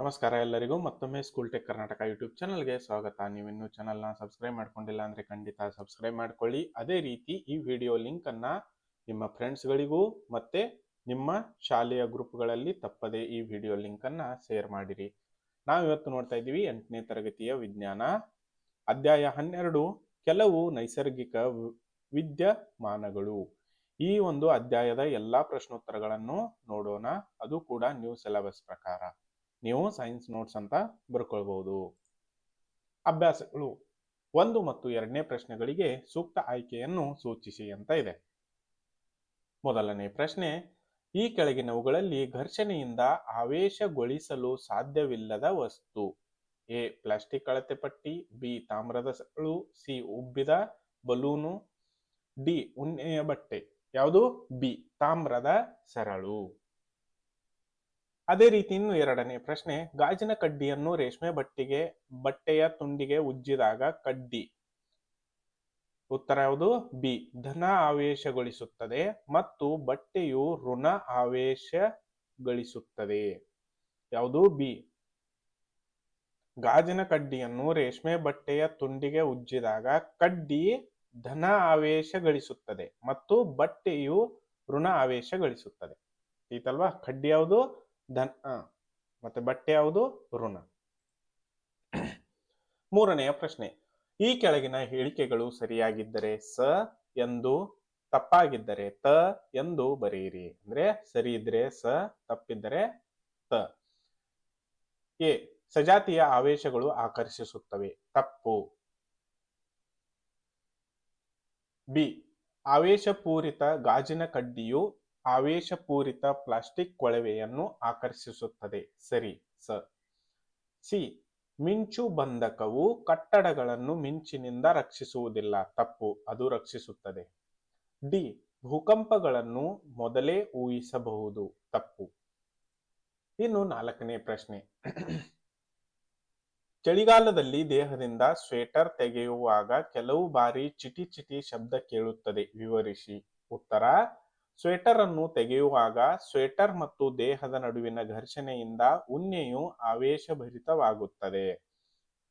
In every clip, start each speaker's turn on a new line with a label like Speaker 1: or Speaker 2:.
Speaker 1: ನಮಸ್ಕಾರ ಎಲ್ಲರಿಗೂ. ಮತ್ತೊಮ್ಮೆ ಸ್ಕೂಲ್ ಟೆಕ್ ಕರ್ನಾಟಕ ಯೂಟ್ಯೂಬ್ ಚಾನಲ್ಗೆ ಸ್ವಾಗತ. ನೀವಿನ್ನೂ ಚಾನಲ್ನ ಸಬ್ಸ್ಕ್ರೈಬ್ ಮಾಡ್ಕೊಂಡಿಲ್ಲ ಅಂದರೆ ಖಂಡಿತ ಸಬ್ಸ್ಕ್ರೈಬ್ ಮಾಡ್ಕೊಳ್ಳಿ. ಅದೇ ರೀತಿ ಈ ವಿಡಿಯೋ ಲಿಂಕನ್ನು ನಿಮ್ಮ ಫ್ರೆಂಡ್ಸ್ಗಳಿಗೂ ಮತ್ತು ನಿಮ್ಮ ಶಾಲೆಯ ಗ್ರೂಪ್ಗಳಲ್ಲಿ ತಪ್ಪದೇ ಈ ವಿಡಿಯೋ ಲಿಂಕನ್ನು ಶೇರ್ ಮಾಡಿರಿ. ನಾವು ಇವತ್ತು ನೋಡ್ತಾ ಇದ್ದೀವಿ ಎಂಟನೇ ತರಗತಿಯ ವಿಜ್ಞಾನ. ಅಧ್ಯಾಯ ಹನ್ನೆರಡು, ಕೆಲವು ನೈಸರ್ಗಿಕ ವಿದ್ಯಮಾನಗಳು. ಈ ಒಂದು ಅಧ್ಯಾಯದ ಎಲ್ಲಾ ಪ್ರಶ್ನೋತ್ತರಗಳನ್ನು ನೋಡೋಣ. ಅದು ಕೂಡ ನ್ಯೂ ಸಿಲೆಬಸ್ ಪ್ರಕಾರ. ನೀವು ಸೈನ್ಸ್ ನೋಟ್ಸ್ ಅಂತ ಬರ್ಕೊಳ್ಬಹುದು ಅಭ್ಯಾಸಗಳು ಒಂದು ಮತ್ತು ಎರಡನೇ ಪ್ರಶ್ನೆಗಳಿಗೆ ಸೂಕ್ತ ಆಯ್ಕೆಯನ್ನು ಸೂಚಿಸಿ ಅಂತ ಇದೆ. ಮೊದಲನೇ ಪ್ರಶ್ನೆ, ಈ ಕೆಳಗಿನವುಗಳಲ್ಲಿ ಘರ್ಷಣೆಯಿಂದ ಆವೇಶಗೊಳಿಸಲು ಸಾಧ್ಯವಿಲ್ಲದ ವಸ್ತು. ಎ, ಪ್ಲಾಸ್ಟಿಕ್ ಅಳತೆ ಪಟ್ಟಿ, ಬಿ, ತಾಮ್ರದ ಸರಳು, ಸಿ, ಉಬ್ಬಿದ ಬಲೂನು, ಡಿ, ಉಣ್ಣೆಯ ಬಟ್ಟೆ. ಯಾವುದು? ಬಿ, ತಾಮ್ರದ ಸರಳು. ಅದೇ ರೀತಿ ಇನ್ನು ಎರಡನೇ ಪ್ರಶ್ನೆ, ಗಾಜಿನ ಕಡ್ಡಿಯನ್ನು ರೇಷ್ಮೆ ಬಟ್ಟಿಗೆ, ಬಟ್ಟೆಯ ತುಂಡಿಗೆ ಉಜ್ಜಿದಾಗ ಕಡ್ಡಿ. ಉತ್ತರ ಯಾವುದು? ಬಿ, ಧನ ಆವೇಶಗೊಳಿಸುತ್ತದೆ ಮತ್ತು ಬಟ್ಟೆಯು ಋಣ ಆವೇಶಗಳಿಸುತ್ತದೆ. ಯಾವುದು? ಬಿ, ಗಾಜಿನ ಕಡ್ಡಿಯನ್ನು ರೇಷ್ಮೆ ಬಟ್ಟೆಯ ತುಂಡಿಗೆ ಉಜ್ಜಿದಾಗ ಕಡ್ಡಿ ಧನ ಆವೇಶ ಗಳಿಸುತ್ತದೆ ಮತ್ತು ಬಟ್ಟೆಯು ಋಣ ಆವೇಶಗಳಿಸುತ್ತದೆ. ಈತಲ್ವಾ ಕಡ್ಡಿ ಯಾವುದು? ಧನ್ ಮತ್ತೆ ಬಟ್ಟೆ ಯಾವುದು? ಋಣ. ಮೂರನೆಯ ಪ್ರಶ್ನೆ. ಈ ಕೆಳಗಿನ ಹೇಳಿಕೆಗಳು ಸರಿಯಾಗಿದ್ದರೆ ಸ ಎಂದು ತಪ್ಪಾಗಿದ್ದರೆ ತ ಎಂದು ಬರೆಯಿರಿ. ಅಂದ್ರೆ ಸರಿ ಇದ್ರೆ ಸ ತಪ್ಪಿದ್ದರೆ ತ. ಎ. ಸಜಾತಿಯ ಆವೇಶಗಳು ಆಕರ್ಷಿಸುತ್ತವೆ. ತಪ್ಪು. ಬಿ. ಆವೇಶಪೂರಿತ ಗಾಜಿನ ಕಡ್ಡಿಯು ಆವೇಶಪೂರಿತ ಪ್ಲಾಸ್ಟಿಕ್ ಕೊಳವೆಯನ್ನು ಆಕರ್ಷಿಸುತ್ತದೆ. ಸರಿ ಸರ್ ಸಿ. ಮಿಂಚು ಬಂಧಕವು ಕಟ್ಟಡಗಳನ್ನು ಮಿಂಚಿನಿಂದ ರಕ್ಷಿಸುವುದಿಲ್ಲ. ತಪ್ಪು, ಅದು ರಕ್ಷಿಸುತ್ತದೆ. ಡಿ. ಭೂಕಂಪಗಳನ್ನು ಮೊದಲೇ ಊಹಿಸಬಹುದು. ತಪ್ಪು. ಇನ್ನು ನಾಲ್ಕನೇ ಪ್ರಶ್ನೆ. ಚಳಿಗಾಲದಲ್ಲಿ ದೇಹದಿಂದ ಸ್ವೆಟರ್ ತೆಗೆಯುವಾಗ ಕೆಲವು ಬಾರಿ ಚಿಟಿ ಚಿಟಿ ಶಬ್ದ ಕೇಳುತ್ತದೆ. ವಿವರಿಸಿ. ಉತ್ತರ ಸ್ವೆಟರ್ ಅನ್ನು ತೆಗೆಯುವಾಗ ಸ್ವೆಟರ್ ಮತ್ತು ದೇಹದ ನಡುವಿನ ಘರ್ಷಣೆಯಿಂದ ಉಣ್ಣೆಯು ಆವೇಶಭರಿತವಾಗುತ್ತದೆ.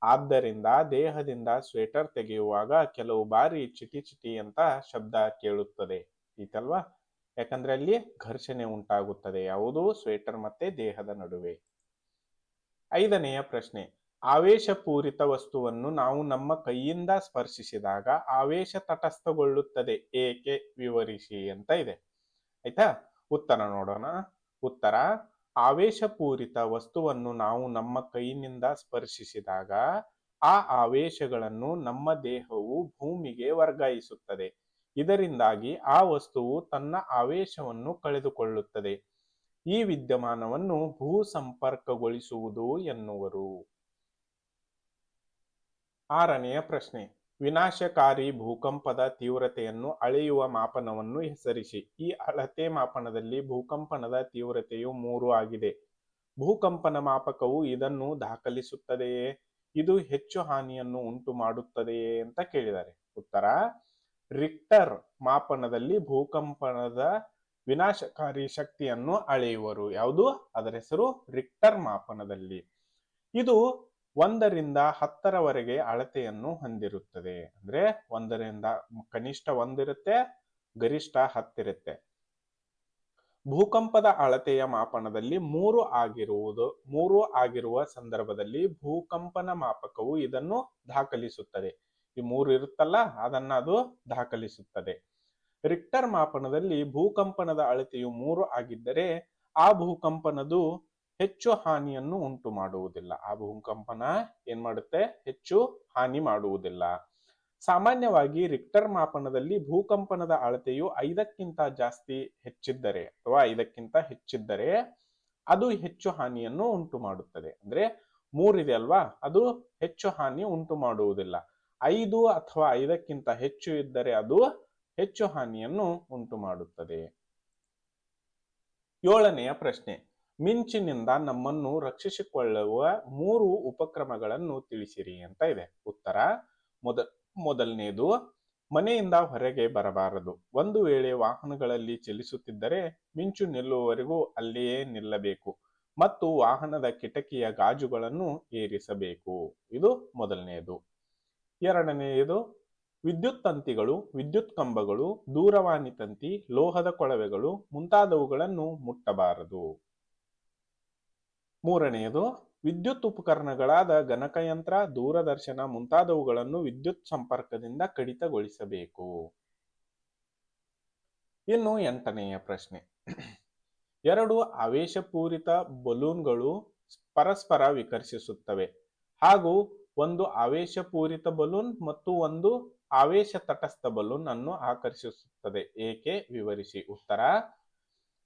Speaker 1: ಆದ್ದರಿಂದ ದೇಹದಿಂದ ಸ್ವೆಟರ್ ತೆಗೆಯುವಾಗ ಕೆಲವು ಬಾರಿ ಚಿಟಿ ಚಿಟಿ ಅಂತ ಶಬ್ದ ಕೇಳುತ್ತದೆ. ಈತಲ್ವಾ? ಯಾಕಂದ್ರೆ ಅಲ್ಲಿ ಘರ್ಷಣೆ ಉಂಟಾಗುತ್ತದೆ. ಯಾವುದು? ಸ್ವೆಟರ್ ಮತ್ತೆ ದೇಹದ ನಡುವೆ. ಐದನೆಯ ಪ್ರಶ್ನೆ. ಆವೇಶಪೂರಿತ ವಸ್ತುವನ್ನು ನಾವು ನಮ್ಮ ಕೈಯಿಂದ ಸ್ಪರ್ಶಿಸಿದಾಗ ಆವೇಶ ತಟಸ್ಥಗೊಳ್ಳುತ್ತದೆ. ಏಕೆ? ವಿವರಿಸಿ ಅಂತ ಇದೆ. ಆಯ್ತಾ? ಉತ್ತರ ನೋಡೋಣ. ಉತ್ತರ, ಆವೇಶಪೂರಿತ ವಸ್ತುವನ್ನು ನಾವು ನಮ್ಮ ಕೈನಿಂದ ಸ್ಪರ್ಶಿಸಿದಾಗ ಆ ಆವೇಶಗಳನ್ನು ನಮ್ಮ ದೇಹವು ಭೂಮಿಗೆ ವರ್ಗಾಯಿಸುತ್ತದೆ. ಇದರಿಂದಾಗಿ ಆ ವಸ್ತುವು ತನ್ನ ಆವೇಶವನ್ನು ಕಳೆದುಕೊಳ್ಳುತ್ತದೆ. ಈ ವಿದ್ಯಮಾನವನ್ನು ಭೂ ಸಂಪರ್ಕಗೊಳಿಸುವುದು ಎನ್ನುವರು. ಆರನೆಯ ಪ್ರಶ್ನೆ. ವಿನಾಶಕಾರಿ ಭೂಕಂಪದ ತೀವ್ರತೆಯನ್ನು ಅಳೆಯುವ ಮಾಪನವನ್ನು ಹೆಸರಿಸಿ. ಈ ಅಳತೆ ಮಾಪನದಲ್ಲಿ ಭೂಕಂಪನದ ತೀವ್ರತೆಯು ಮೂರು ಆಗಿದೆ. ಭೂಕಂಪನ ಮಾಪಕವು ಇದನ್ನು ದಾಖಲಿಸುತ್ತದೆಯೇ? ಇದು ಹೆಚ್ಚು ಹಾನಿಯನ್ನು ಉಂಟು ಮಾಡುತ್ತದೆಯೇ ಅಂತ ಕೇಳಿದ್ದಾರೆ ಉತ್ತರ, ರಿಕ್ಟರ್ ಮಾಪನದಲ್ಲಿ ಭೂಕಂಪನದ ವಿನಾಶಕಾರಿ ಶಕ್ತಿಯನ್ನು ಅಳೆಯುವರು. ಯಾವುದು? ಅದರ ಹೆಸರು ರಿಕ್ಟರ್ ಮಾಪನದಲ್ಲಿ. ಇದು ಒಂದರಿಂದ ಹತ್ತರವರೆಗೆ ಅಳತೆಯನ್ನು ಹೊಂದಿರುತ್ತದೆ. ಅಂದ್ರೆ ಒಂದರಿಂದ ಕನಿಷ್ಠ ಒಂದಿರುತ್ತೆ, ಗರಿಷ್ಠ ಹತ್ತಿರುತ್ತೆ. ಭೂಕಂಪದ ಅಳತೆಯ ಮಾಪನದಲ್ಲಿ ಮೂರು ಆಗಿರುವುದು, ಮೂರು ಆಗಿರುವ ಸಂದರ್ಭದಲ್ಲಿ ಭೂಕಂಪನ ಮಾಪಕವು ಇದನ್ನು ದಾಖಲಿಸುತ್ತದೆ. ಈ ಮೂರು ಇರುತ್ತಲ್ಲ, ಅದನ್ನ ಅದು ದಾಖಲಿಸುತ್ತದೆ. ರಿಕ್ಟರ್ ಮಾಪನದಲ್ಲಿ ಭೂಕಂಪನದ ಅಳತೆಯು ಮೂರು ಆಗಿದ್ದರೆ, ಆ ಭೂಕಂಪನದು ಹೆಚ್ಚು ಹಾನಿಯನ್ನು ಉಂಟು ಮಾಡುವುದಿಲ್ಲ. ಆ ಭೂಕಂಪನ ಏನ್ ಮಾಡುತ್ತೆ? ಹೆಚ್ಚು ಹಾನಿ ಮಾಡುವುದಿಲ್ಲ. ಸಾಮಾನ್ಯವಾಗಿ ರಿಕ್ಟರ್ ಮಾಪನದಲ್ಲಿ ಭೂಕಂಪನದ ಅಳತೆಯು ಐದಕ್ಕಿಂತ ಜಾಸ್ತಿ ಹೆಚ್ಚಿದ್ದರೆ ಅಥವಾ ಐದಕ್ಕಿಂತ ಹೆಚ್ಚಿದ್ದರೆ ಅದು ಹೆಚ್ಚು ಹಾನಿಯನ್ನು ಉಂಟು ಮಾಡುತ್ತದೆ. ಅಂದ್ರೆ ಮೂರಿದೆ ಅಲ್ವಾ? ಅದು ಹೆಚ್ಚು ಹಾನಿ ಉಂಟು ಮಾಡುವುದಿಲ್ಲ. ಐದು ಅಥವಾ ಐದಕ್ಕಿಂತ ಹೆಚ್ಚು ಇದ್ದರೆ ಅದು ಹೆಚ್ಚು ಹಾನಿಯನ್ನು ಉಂಟು ಮಾಡುತ್ತದೆ. ಏಳನೆಯ ಪ್ರಶ್ನೆ. ಮಿಂಚಿನಿಂದ ನಮ್ಮನ್ನು ರಕ್ಷಿಸಿಕೊಳ್ಳುವ ಮೂರು ಉಪಕ್ರಮಗಳನ್ನು ತಿಳಿಸಿರಿ ಅಂತ ಇದೆ. ಉತ್ತರ, ಮೊದ ಮೊದಲನೆಯದು ಮನೆಯಿಂದ ಹೊರಗೆ ಬರಬಾರದು. ಒಂದು ವೇಳೆ ವಾಹನಗಳಲ್ಲಿ ಚಲಿಸುತ್ತಿದ್ದರೆ ಮಿಂಚು ನಿಲ್ಲುವವರೆಗೂ ಅಲ್ಲಿಯೇ ನಿಲ್ಲಬೇಕು ಮತ್ತು ವಾಹನದ ಕಿಟಕಿಯ ಗಾಜುಗಳನ್ನು ಏರಿಸಬೇಕು. ಇದು ಮೊದಲನೆಯದು ಎರಡನೆಯದು ವಿದ್ಯುತ್ ತಂತಿಗಳು, ವಿದ್ಯುತ್ ಕಂಬಗಳು, ದೂರವಾಣಿ ತಂತಿ, ಲೋಹದ ಕೊಳವೆಗಳು ಮುಂತಾದವುಗಳನ್ನು ಮುಟ್ಟಬಾರದು. ಮೂರನೆಯದು, ವಿದ್ಯುತ್ ಉಪಕರಣಗಳಾದ ಗಣಕಯಂತ್ರ ದೂರದರ್ಶನ ಮುಂತಾದವುಗಳನ್ನು ವಿದ್ಯುತ್ ಸಂಪರ್ಕದಿಂದ ಕಡಿತಗೊಳಿಸಬೇಕು. ಇನ್ನು ಎಂಟನೆಯ ಪ್ರಶ್ನೆ. ಎರಡು ಆವೇಶಪೂರಿತ ಬಲೂನ್ಗಳು ಪರಸ್ಪರ ವಿಕರ್ಷಿಸುತ್ತವೆ. ಹಾಗೂ ಒಂದು ಆವೇಶಪೂರಿತ ಬಲೂನ್ ಮತ್ತು ಒಂದು ಆವೇಶ ತಟಸ್ಥ ಬಲೂನ್ ಅನ್ನು ಆಕರ್ಷಿಸುತ್ತದೆ. ಏಕೆ? ವಿವರಿಸಿ. ಉತ್ತರ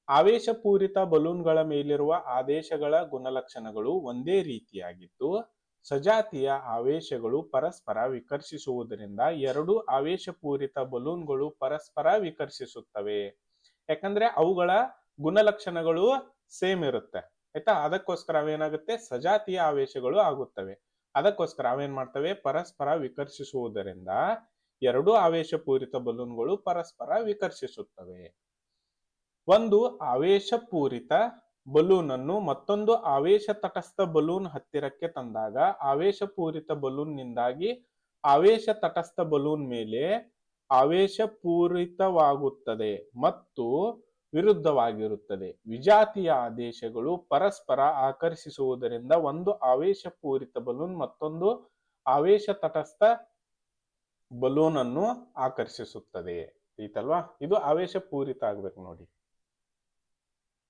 Speaker 1: ಆವೇಶಪೂರಿತ ಬಲೂನ್ಗಳ ಮೇಲಿರುವ ಆದೇಶಗಳ ಗುಣಲಕ್ಷಣಗಳು ಒಂದೇ ರೀತಿಯಾಗಿದ್ದು, ಸಜಾತಿಯ ಆವೇಶಗಳು ಪರಸ್ಪರ ವಿಕರ್ಷಿಸುವುದರಿಂದ ಎರಡು ಆವೇಶಪೂರಿತ ಬಲೂನ್ಗಳು ಪರಸ್ಪರ ವಿಕರ್ಷಿಸುತ್ತವೆ. ಯಾಕಂದ್ರೆ ಅವುಗಳ ಗುಣಲಕ್ಷಣಗಳು ಸೇಮ್ ಇರುತ್ತೆ. ಆಯ್ತಾ? ಅದಕ್ಕೋಸ್ಕರ ಅವೇನಾಗುತ್ತೆ? ಸಜಾತಿಯ ಆವೇಶಗಳು ಆಗುತ್ತವೆ. ಅದಕ್ಕೋಸ್ಕರ ಅವೇನ್ ಮಾಡ್ತವೆ? ಪರಸ್ಪರ ವಿಕರ್ಷಿಸುವುದರಿಂದ ಎರಡು ಆವೇಶಪೂರಿತ ಬಲೂನ್ಗಳು ಪರಸ್ಪರ ವಿಕರ್ಷಿಸುತ್ತವೆ. ಒಂದು ಆವೇಶಪೂರಿತ ಬಲೂನ್ ಅನ್ನು ಮತ್ತೊಂದು ಆವೇಶ ತಟಸ್ಥ ಬಲೂನ್ ಹತ್ತಿರಕ್ಕೆ ತಂದಾಗ ಆವೇಶಪೂರಿತ ಬಲೂನ್ ನಿಂದಾಗಿ ಆವೇಶ ತಟಸ್ಥ ಬಲೂನ್ ಮೇಲೆ ಆವೇಶಪೂರಿತವಾಗುತ್ತದೆ ಮತ್ತು ವಿರುದ್ಧವಾಗಿರುತ್ತದೆ. ವಿಜಾತಿಯ ಆದೇಶಗಳು ಪರಸ್ಪರ ಆಕರ್ಷಿಸುವುದರಿಂದ ಒಂದು ಆವೇಶಪೂರಿತ ಬಲೂನ್ ಮತ್ತೊಂದು ಆವೇಶ ತಟಸ್ಥ ಬಲೂನ್ ಅನ್ನು ಆಕರ್ಷಿಸುತ್ತದೆ. ಐತಲ್ವಾ? ಇದು ಆವೇಶಪೂರಿತ ಆಗ್ಬೇಕು ನೋಡಿ.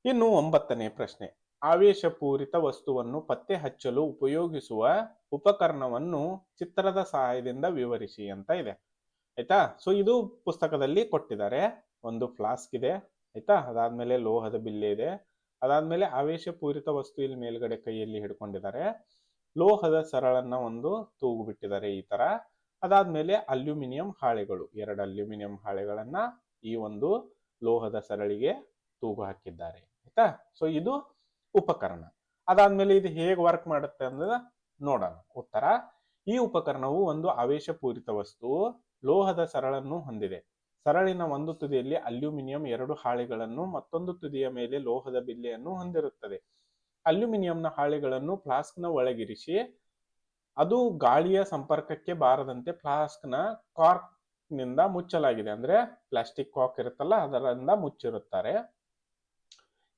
Speaker 1: ಇನ್ನು ಒಂಬತ್ತನೇ ಪ್ರಶ್ನೆ. ಆವೇಶಪೂರಿತ ವಸ್ತುವನ್ನು ಪತ್ತೆ ಹಚ್ಚಲು ಉಪಯೋಗಿಸುವ ಉಪಕರಣವನ್ನು ಚಿತ್ರದ ಸಹಾಯದಿಂದ ವಿವರಿಸಿ ಅಂತ ಇದೆ. ಆಯ್ತಾ? ಸೊ ಇದು ಪುಸ್ತಕದಲ್ಲಿ ಕೊಟ್ಟಿದ್ದಾರೆ. ಒಂದು ಫ್ಲಾಸ್ಕ್ ಇದೆ. ಆಯ್ತಾ? ಅದಾದ್ಮೇಲೆ ಲೋಹದ ಬಿಲ್ಲೆ ಇದೆ. ಅದಾದ್ಮೇಲೆ ಆವೇಶಪೂರಿತ ವಸ್ತು ಇಲ್ಲಿ ಮೇಲ್ಗಡೆ ಕೈಯಲ್ಲಿ ಹಿಡ್ಕೊಂಡಿದ್ದಾರೆ. ಲೋಹದ ಸರಳನ್ನ ಒಂದು ತೂಗು ಬಿಟ್ಟಿದ್ದಾರೆ ಈ ತರ. ಅದಾದ್ಮೇಲೆ ಅಲ್ಯೂಮಿನಿಯಂ ಹಾಳೆಗಳು. ಎರಡು ಅಲ್ಯೂಮಿನಿಯಂ ಹಾಳೆಗಳನ್ನ ಈ ಒಂದು ಲೋಹದ ಸರಳಿಗೆ ತೂಗು ಹಾಕಿದ್ದಾರೆ, ಆಯ್ತಾ? ಸೊ ಇದು ಉಪಕರಣ. ಅದಾದ್ಮೇಲೆ ಇದು ಹೇಗೆ ವರ್ಕ್ ಮಾಡುತ್ತೆ ಅನ್ನೋದ ನೋಡೋಣ. ಉತ್ತರ, ಈ ಉಪಕರಣವು ಒಂದು ಆವೇಶಪೂರಿತ ವಸ್ತು, ಲೋಹದ ಸರಳನ್ನು ಹೊಂದಿದೆ. ಸರಳಿನ ಒಂದು ತುದಿಯಲ್ಲಿ ಅಲ್ಯೂಮಿನಿಯಂ ಎರಡು ಹಾಳೆಗಳನ್ನು, ಮತ್ತೊಂದು ತುದಿಯ ಮೇಲೆ ಲೋಹದ ಬಿಲ್ಲೆಯನ್ನು ಹೊಂದಿರುತ್ತದೆ. ಅಲ್ಯೂಮಿನಿಯಂನ ಹಾಳೆಗಳನ್ನು ಫ್ಲಾಸ್ಕ್ನ ಒಳಗಿರಿಸಿ, ಅದು ಗಾಳಿಯ ಸಂಪರ್ಕಕ್ಕೆ ಬಾರದಂತೆ ಫ್ಲಾಸ್ಕ್ನ ಕಾರ್ಕ್ನಿಂದ ಮುಚ್ಚಲಾಗಿದೆ. ಅಂದ್ರೆ ಪ್ಲಾಸ್ಟಿಕ್ ಕಾಕ್ ಇರುತ್ತಲ್ಲ, ಅದರಿಂದ ಮುಚ್ಚಿರುತ್ತಾರೆ.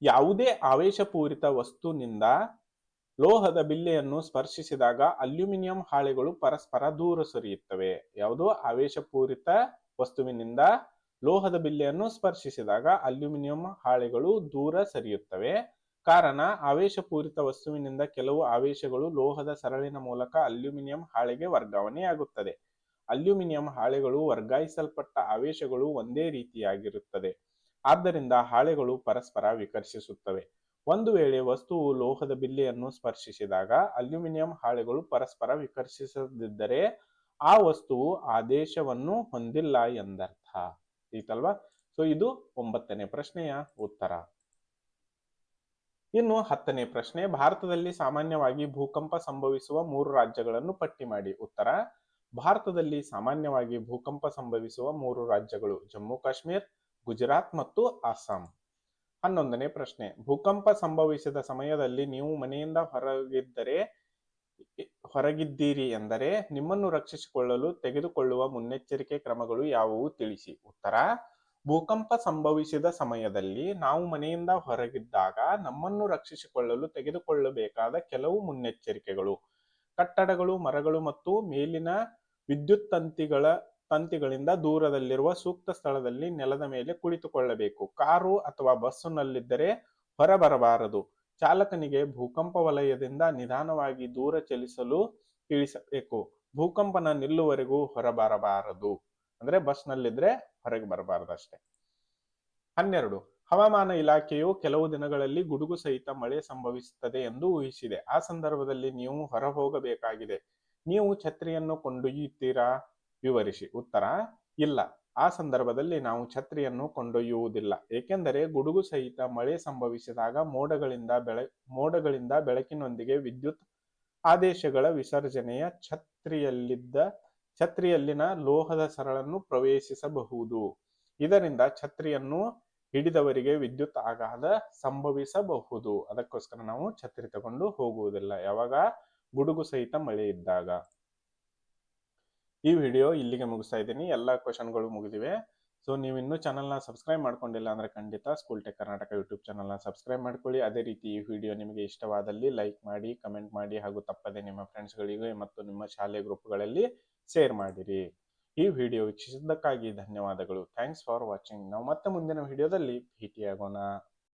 Speaker 1: ಯಾವುದೇ ಆವೇಶಪೂರಿತ ವಸ್ತುನಿಂದ ಲೋಹದ ಬಿಲ್ಲೆಯನ್ನು ಸ್ಪರ್ಶಿಸಿದಾಗ ಅಲ್ಯೂಮಿನಿಯಂ ಹಾಳೆಗಳು ಪರಸ್ಪರ ದೂರ ಸರಿಯುತ್ತವೆ. ಯಾವುದೋ ಆವೇಶಪೂರಿತ ವಸ್ತುವಿನಿಂದ ಲೋಹದ ಬಿಲ್ಲೆಯನ್ನು ಸ್ಪರ್ಶಿಸಿದಾಗ ಅಲ್ಯೂಮಿನಿಯಂ ಹಾಳೆಗಳು ದೂರ ಸರಿಯುತ್ತವೆ. ಕಾರಣ, ಆವೇಶಪೂರಿತ ವಸ್ತುವಿನಿಂದ ಕೆಲವು ಆವೇಶಗಳು ಲೋಹದ ಸರಳಿನ ಮೂಲಕ ಅಲ್ಯೂಮಿನಿಯಂ ಹಾಳೆಗೆ ವರ್ಗಾವಣೆಯಾಗುತ್ತದೆ. ಅಲ್ಯೂಮಿನಿಯಂ ಹಾಳೆಗಳು ವರ್ಗಾಯಿಸಲ್ಪಟ್ಟ ಆವೇಶಗಳು ಒಂದೇ ರೀತಿಯಾಗಿರುತ್ತದೆ. ಆದ್ದರಿಂದ ಹಾಳೆಗಳು ಪರಸ್ಪರ ವಿಕರ್ಷಿಸುತ್ತವೆ. ಒಂದು ವೇಳೆ ವಸ್ತುವು ಲೋಹದ ಬಿಲ್ಲೆಯನ್ನು ಸ್ಪರ್ಶಿಸಿದಾಗ ಅಲ್ಯೂಮಿನಿಯಂ ಹಾಳೆಗಳು ಪರಸ್ಪರ ವಿಕರ್ಷಿಸದಿದ್ದರೆ ಆ ವಸ್ತುವು ಆದೇಶವನ್ನು ಹೊಂದಿಲ್ಲ ಎಂದರ್ಥ. ಈತಲ್ವಾ ಸೊ ಇದು ಒಂಬತ್ತನೇ ಪ್ರಶ್ನೆಯ ಉತ್ತರ. ಇನ್ನು ಹತ್ತನೇ ಪ್ರಶ್ನೆ, ಭಾರತದಲ್ಲಿ ಸಾಮಾನ್ಯವಾಗಿ ಭೂಕಂಪ ಸಂಭವಿಸುವ ಮೂರು ರಾಜ್ಯಗಳನ್ನು ಪಟ್ಟಿ ಮಾಡಿ. ಉತ್ತರ, ಭಾರತದಲ್ಲಿ ಸಾಮಾನ್ಯವಾಗಿ ಭೂಕಂಪ ಸಂಭವಿಸುವ ಮೂರು ರಾಜ್ಯಗಳು ಜಮ್ಮು, ಕಾಶ್ಮೀರ್ ಗುಜರಾತ್ ಮತ್ತು ಅಸ್ಸಾಂ. ಹನ್ನೊಂದನೇ ಪ್ರಶ್ನೆ, ಭೂಕಂಪ ಸಂಭವಿಸಿದ ಸಮಯದಲ್ಲಿ ನೀವು ಮನೆಯಿಂದ ಹೊರಗಿದ್ದರೆ, ಹೊರಗಿದ್ದೀರಿ ಎಂದರೆ ನಿಮ್ಮನ್ನು ರಕ್ಷಿಸಿಕೊಳ್ಳಲು ತೆಗೆದುಕೊಳ್ಳುವ ಮುನ್ನೆಚ್ಚರಿಕೆ ಕ್ರಮಗಳು ಯಾವುವು ತಿಳಿಸಿ. ಉತ್ತರ, ಭೂಕಂಪ ಸಂಭವಿಸಿದ ಸಮಯದಲ್ಲಿ ನಾವು ಮನೆಯಿಂದ ಹೊರಗಿದ್ದಾಗ ನಮ್ಮನ್ನು ರಕ್ಷಿಸಿಕೊಳ್ಳಲು ತೆಗೆದುಕೊಳ್ಳಬೇಕಾದ ಕೆಲವು ಮುನ್ನೆಚ್ಚರಿಕೆಗಳು. ಕಟ್ಟಡಗಳು, ಮರಗಳು ಮತ್ತು ಮೇಲಿನ ವಿದ್ಯುತ್ ತಂತಿಗಳ ತಂತಿಗಳಿಂದ ದೂರದಲ್ಲಿರುವ ಸೂಕ್ತ ಸ್ಥಳದಲ್ಲಿ ನೆಲದ ಮೇಲೆ ಕುಳಿತುಕೊಳ್ಳಬೇಕು. ಕಾರು ಅಥವಾ ಬಸ್ಸಿನಲ್ಲಿದ್ದರೆ ಹೊರಬರಬಾರದು. ಚಾಲಕನಿಗೆ ಭೂಕಂಪ ವಲಯದಿಂದ ನಿಧಾನವಾಗಿ ದೂರ ಚಲಿಸಲು ತಿಳಿಸಬೇಕು. ಭೂಕಂಪನ ನಿಲ್ಲುವರೆಗೂ ಹೊರಬರಬಾರದು. ಅಂದ್ರೆ ಬಸ್ನಲ್ಲಿದ್ರೆ ಹೊರಗೆ ಬರಬಾರದು ಅಷ್ಟೇ ಹನ್ನೆರಡು, ಹವಾಮಾನ ಇಲಾಖೆಯು ಕೆಲವು ದಿನಗಳಲ್ಲಿ ಗುಡುಗು ಸಹಿತ ಮಳೆ ಸಂಭವಿಸುತ್ತದೆ ಎಂದು ಊಹಿಸಿದೆ. ಆ ಸಂದರ್ಭದಲ್ಲಿ ನೀವು ಹೊರ ಹೋಗಬೇಕಾಗಿದೆ ನೀವು ಛತ್ರಿಯನ್ನು ಕೊಂಡೊಯ್ಯುತ್ತೀರಾ? ವಿವರಿಸಿ. ಉತ್ತರ, ಇಲ್ಲ. ಆ ಸಂದರ್ಭದಲ್ಲಿ ನಾವು ಛತ್ರಿಯನ್ನು ಕೊಂಡೊಯ್ಯುವುದಿಲ್ಲ. ಏಕೆಂದರೆ ಗುಡುಗು ಸಹಿತ ಮಳೆ ಸಂಭವಿಸಿದಾಗ ಮೋಡಗಳಿಂದ ಬೆಳೆ, ಮೋಡಗಳಿಂದ ಬೆಳಕಿನೊಂದಿಗೆ ವಿದ್ಯುತ್ ಆದೇಶಗಳ ವಿಸರ್ಜನೆಯ ಛತ್ರಿಯಲ್ಲಿದ್ದ, ಛತ್ರಿಯಲ್ಲಿನ ಲೋಹದ ಸರಳನ್ನು ಪ್ರವೇಶಿಸಬಹುದು. ಇದರಿಂದ ಛತ್ರಿಯನ್ನು ಹಿಡಿದವರಿಗೆ ವಿದ್ಯುತ್ ಆಘಾತ ಸಂಭವಿಸಬಹುದು. ಅದಕ್ಕೋಸ್ಕರ ನಾವು ಛತ್ರಿ ತಗೊಂಡು ಹೋಗುವುದಿಲ್ಲ. ಯಾವಾಗ? ಗುಡುಗು ಸಹಿತ ಮಳೆ ಇದ್ದಾಗ. ಈ ವಿಡಿಯೋ ಇಲ್ಲಿಗೆ ಮುಗಿಸ್ತಾ ಇದ್ದೀನಿ. ಎಲ್ಲ ಕ್ವಶನ್ಗಳು ಮುಗಿದಿವೆ. ಸೊ ನೀವು ಇನ್ನೂ ಚಾನಲ್ನ ಸಬ್ಸ್ಕ್ರೈಬ್ ಮಾಡ್ಕೊಂಡಿಲ್ಲ ಅಂದರೆ ಖಂಡಿತ ಸ್ಕೂಲ್ ಟೆಕ್ ಕರ್ನಾಟಕ ಯೂಟ್ಯೂಬ್ ಚಾನಲ್ನ ಸಬ್ಸ್ಕ್ರೈಬ್ ಮಾಡ್ಕೊಳ್ಳಿ. ಅದೇ ರೀತಿ ಈ ವಿಡಿಯೋ ನಿಮಗೆ ಇಷ್ಟವಾದಲ್ಲಿ ಲೈಕ್ ಮಾಡಿ ಕಮೆಂಟ್ ಮಾಡಿ ಹಾಗೂ ತಪ್ಪದೆ ನಿಮ್ಮ ಫ್ರೆಂಡ್ಸ್ಗಳಿಗೆ ಮತ್ತು ನಿಮ್ಮ ಶಾಲೆ ಗ್ರೂಪ್ಗಳಲ್ಲಿ ಶೇರ್ ಮಾಡಿರಿ. ಈ ವಿಡಿಯೋ ವೀಕ್ಷಿಸಿದ್ದಕ್ಕಾಗಿ ಧನ್ಯವಾದಗಳು. ಥ್ಯಾಂಕ್ಸ್ ಫಾರ್ ವಾಚಿಂಗ್ ನಾವು ಮತ್ತೆ ಮುಂದಿನ ವಿಡಿಯೋದಲ್ಲಿ ಭೇಟಿಯಾಗೋಣ.